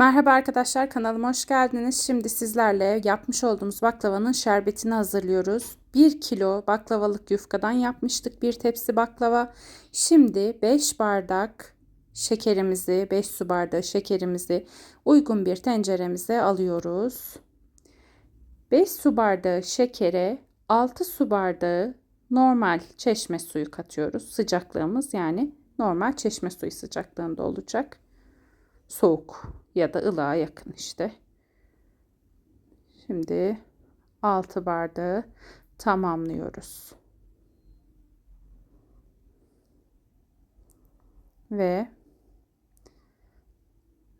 Merhaba arkadaşlar kanalıma hoş geldiniz. Şimdi sizlerle yapmış olduğumuz baklavanın şerbetini hazırlıyoruz. 1 kilo baklavalık yufkadan yapmıştık bir tepsi baklava. Şimdi 5 bardak şekerimizi 5 su bardağı şekerimizi uygun bir tenceremize alıyoruz. 5 su bardağı şekere 6 su bardağı normal çeşme suyu katıyoruz. Sıcaklığımız yani normal çeşme suyu sıcaklığında olacak. Soğuk ya da ılığa yakın işte. Şimdi 6 bardağı tamamlıyoruz. Ve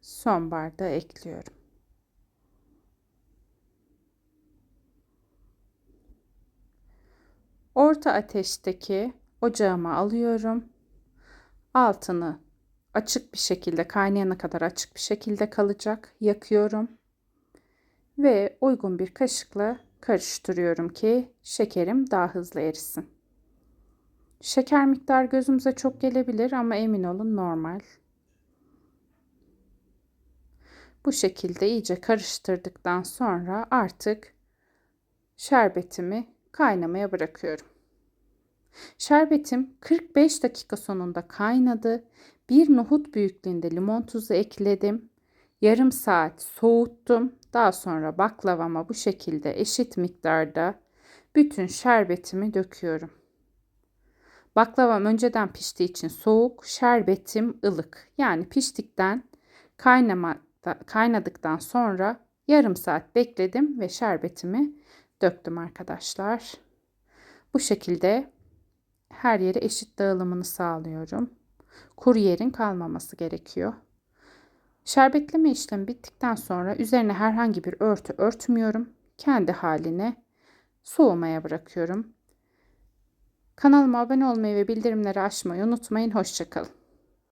son bardağı ekliyorum. Orta ateşteki ocağıma alıyorum. Altını açık bir şekilde kaynayana kadar açık bir şekilde kalacak. Yakıyorum. Ve uygun bir kaşıkla karıştırıyorum ki şekerim daha hızlı erisin. Şeker miktar gözümüze çok gelebilir ama emin olun normal. Bu şekilde iyice karıştırdıktan sonra artık şerbetimi kaynamaya bırakıyorum. Şerbetim 45 dakika sonunda kaynadı. Bir nohut büyüklüğünde limon tuzu ekledim. Yarım saat soğuttum. Daha sonra baklavama bu şekilde eşit miktarda bütün şerbetimi döküyorum. Baklavam önceden piştiği için soğuk, şerbetim ılık. Yani piştikten kaynama, kaynadıktan sonra yarım saat bekledim ve şerbetimi döktüm arkadaşlar. Bu şekilde her yere eşit dağılımını sağlıyorum. Kuru yerin kalmaması gerekiyor. Şerbetleme işlemi bittikten sonra üzerine herhangi bir örtü örtmüyorum. Kendi haline soğumaya bırakıyorum. Kanalıma abone olmayı ve bildirimleri açmayı unutmayın. Hoşçakalın.